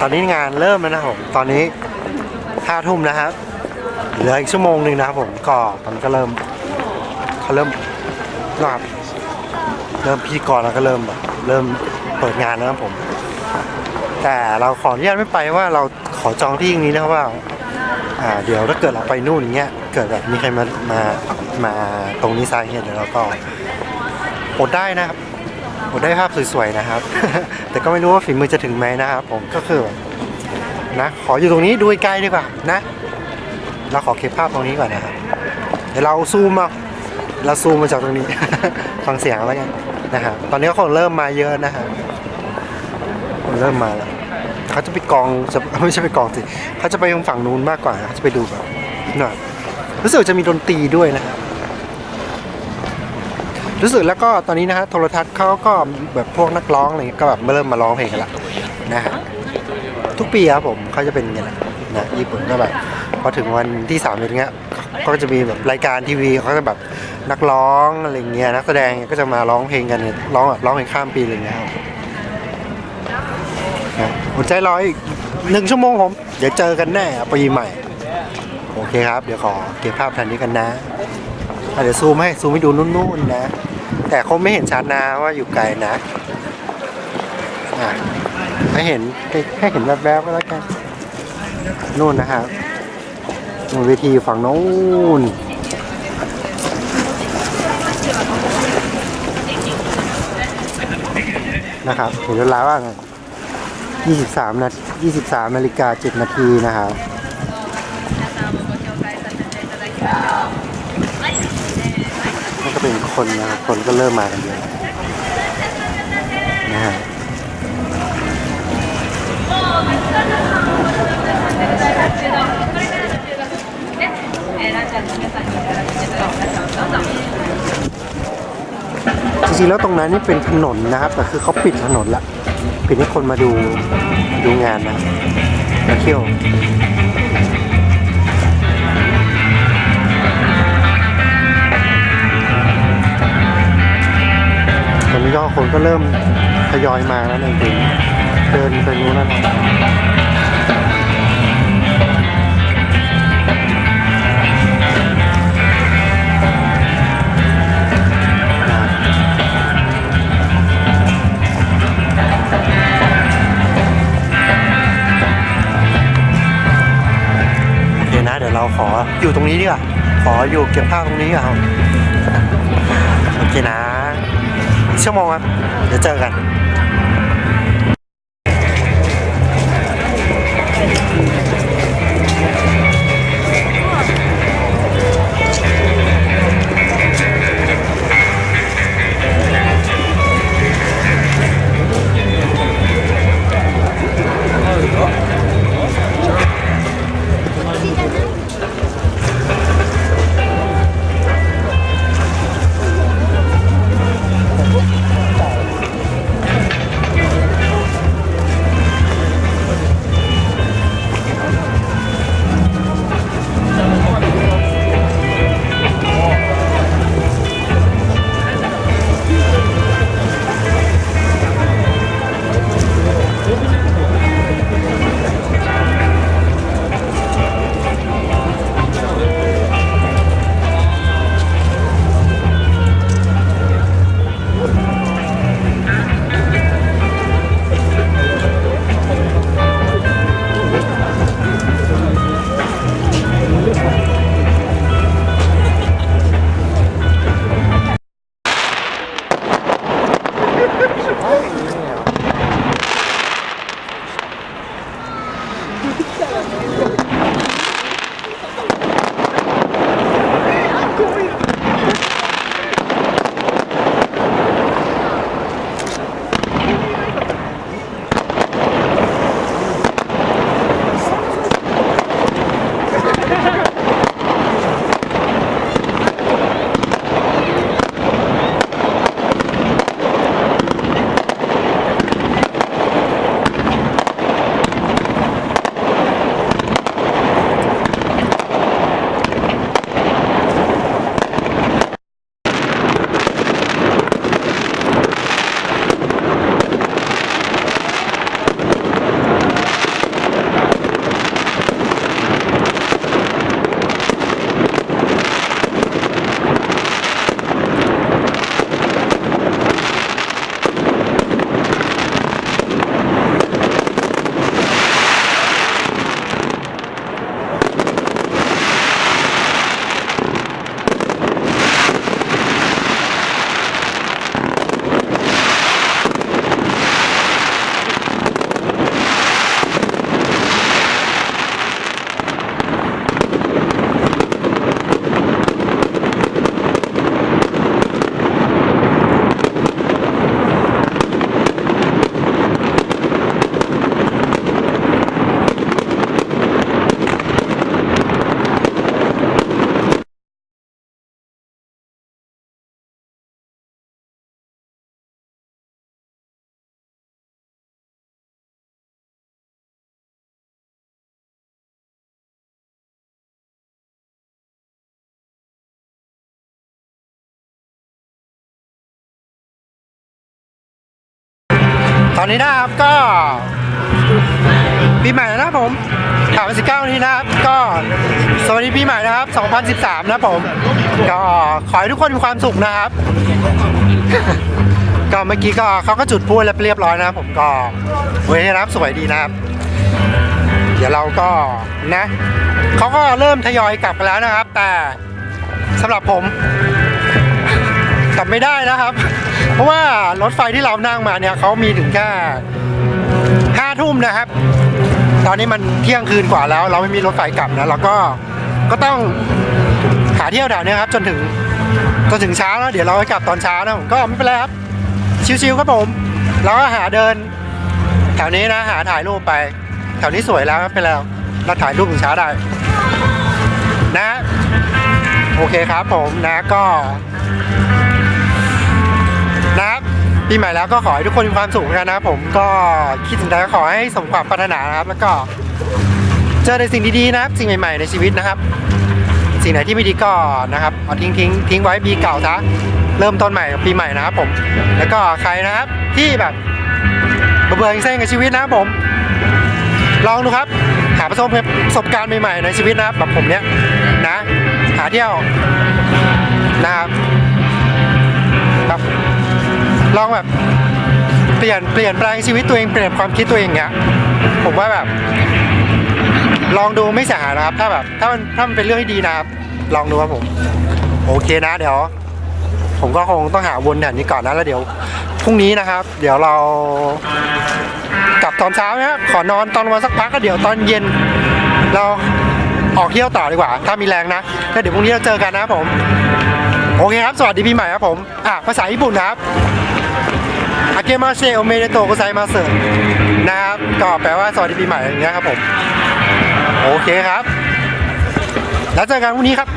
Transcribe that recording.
ตอนนี้งานเริ่มแล้วนะผม ตอนนี้ห้าทุ่มนะครับ เหลืออีกชั่วโมงหนึ่งนะครับผมก็ตอนนี้ก็เริ่มเขาเริ่มนะครับเริ่มพิธีกรแล้วก็เริ่มแบบเริ่มเปิดงานแล้วนะครับผม แต่เราขออนุญาตไม่ไปว่าเราขอจองที่ตรงนี้นะครับว่าอ่า เดี๋ยวถ้าเกิดเราไปนู่นอย่างเงี้ย เกิดแบบมีใครมามามาตรงนี้ไซน์เนี่ยเดี๋ยวเราก็อดได้นะครับ อดได้ภาพสวยๆนะครับ แต่ก็ไม่รู้ว่าฝีมือจะถึงไหมนะครับผมก็คือแบบนะขออยู่ตรงนี้ดูใกล้ดีกว่านะ เราขอเก็บภาพตรงนี้ก่อนนะครับเดี๋ยวเราซูมเอาเราซูมมาจากตรงนี้ ฟังเสียงแล้วกันนะครับตอนนี้ก็คนเริ่มมาเยอะนะฮะคนเริ่มมาแล้วเขาจะไปกองจะไม่ใช่ไปกองสิเขาจะไปตรงฝั่งนู้นมากกว่าเขาจะไปดูแบบหน่อยรู้สึกจะมีดนตรีด้วยนะครับ รู้สึกแล้วก็ตอนนี้นะฮะโทรทัศน์เขาก็แบบพวกนักร้องอะไรก็แบบเริ่มมาร้องเพลงกันละนะฮะทุกปีครับผมเขาจะเป็นอย่างเงี้แหละนะญี่ปุ่นก็แบบพอถึงวันที่สามเดือนเงี้ยก็จะมีแบบรายการทีวีเขาจะแบบนักร้องอะไรเงี้ยนักแสดงก็จะมาร้องเพลงกันเนี่ยร้องแบบร้องเพลงข้ามปีอะไรเงี้ยครับนะอดใจรออีกหนึ่งชั่วโมงผม เดี๋ยวเจอกันแน่ปีใหม่ โอเคครับ เดี๋ยวขอเก็บภาพทันนี้กันนะ เดี๋ยวซูมให้ซูมให้ดูนู่นๆนะ แต่คงไม่เห็นชัดนะว่าอยู่ไกลนะอะให้เห็นให้เห็นแวบๆก็แล้วกันนู่นนะครับนู่นเวทีฝั่งโน้นนะครับเห็นเวลาว่าไง23นาที23นาฬิกา7นาทีนะครับนี่ก็เป็น คนนะครับคนก็เริ่มมากันเยอะนะฮะจริงๆแล้วตรงนั้นนี่เป็นถนนนะครับ แต่คือเขาปิดถนนละ ปิดให้คนมาดูดูงานนะมาเที่ยว คนก็เริ่มทยอยมาแล้วจริงๆเดินไปนู้นแล้วนะเคนะเดี๋ยวเราขออยู่ตรงนี้ดีกว่า ขออยู่เก็บภาพตรงนี้ก่อนโอเคนะ ชั่วโมงครับ เดี๋ยวเจอกัน อนนี้นะครับก็ปีใหม่นะครับผมถามสิบเก้านี้นะครับ ก็สวัสดีปีใหม่นะครับ 2013 นะผม ก็ขอให้ทุกคนมีความสุขนะครับ ก็เมื่อกี้ก็เขาก็จุดพูดแล้วเรียบร้อยนะผมก็เว้ยนะครับสวยดีนะครับ เดี๋ยวเราก็นะเขาก็เริ่มทยอยกลับกันแล้วนะครับ แต่สำหรับผมกลับไม่ได้นะครับ เพราะว่ารถไฟที่เรานั่งมาเนี่ยเขามีถึงแค่ห้าทุ่มนะครับ ตอนนี้มันเที่ยงคืนกว่าแล้ว เราไม่มีรถไฟกลับนะเราก็ก็ต้องหาเที่ยวแถวนี้ครับ จนถึงจนถึงเช้าแล้วเดี๋ยวเราไปกลับตอนเช้านะผมก็ไม่เป็นไรครับ ชิวๆครับผมเราก็หาเดิน แถวนี้นะหาถ่ายรูปไป แถวนี้สวยแล้วไม่เป็นไรหรอกเราถ่ายรูปถึงเช้าได้ นะ โอเคครับผมนะก็ ปีใหม่แล้วก็ขอให้ทุกคนมีความสุขกันนะครับผมก็คิดถึงใดก็ขอให้สมความปรารถนานะครับ แล้วก็เจอในสิ่งดีๆนะครับ สิ่งใหม่ๆในชีวิตนะครับ สิ่งไหนที่ไม่ดีก็นะครับเอาทิ้งทิ้งทิ้งไว้ปีเก่าซะเริ่มต้นใหม่กับปีใหม่นะครับผม แล้วก็ใครนะครับที่แบบเบื่อๆเซ็งกับชีวิตนะครับผม ลองดูครับ หาประสบประสบการณ์ใหม่ๆในชีวิตนะครับแบบผมเนี้ยนะ หาเที่ยวนะครับแบบ ลองแบบเปลี่ยนเปลี่ยนแปลงชีวิตตัวเองเปลี่ยนความคิดตัวเองเงี้ยผมว่าแบบ ลองดูไม่เสียหายนะครับ ถ้าแบบถ้ามันถ้ามันเป็นเรื่องที่ดีนะครับ ลองดูครับผม โอเคนะเดี๋ยวผมก็คงต้องหาวนแถวนี้ก่อนนะแล้วเดี๋ยวพรุ่งนี้นะครับ เดี๋ยวเรากลับตอนเช้านะขอนอนตอนวันสักพักก็เดี๋ยวตอนเย็น เราออกเที่ยวต่อดีกว่า ถ้ามีแรงนะแล้วเดี๋ยวพรุ่งนี้เราเจอกันนะครับผม โอเคครับ สวัสดีปีใหม่ครับผมอะภาษาญี่ปุ่นนะครับ อาเกมาเซโอเมเดโตกุไซมาเซนะครับก็แปลว่าสวัสดีปีใหม่อย่างเงี้ยครับผม โอเคครับ แล้วเจอกันพรุ่งนี้ครับ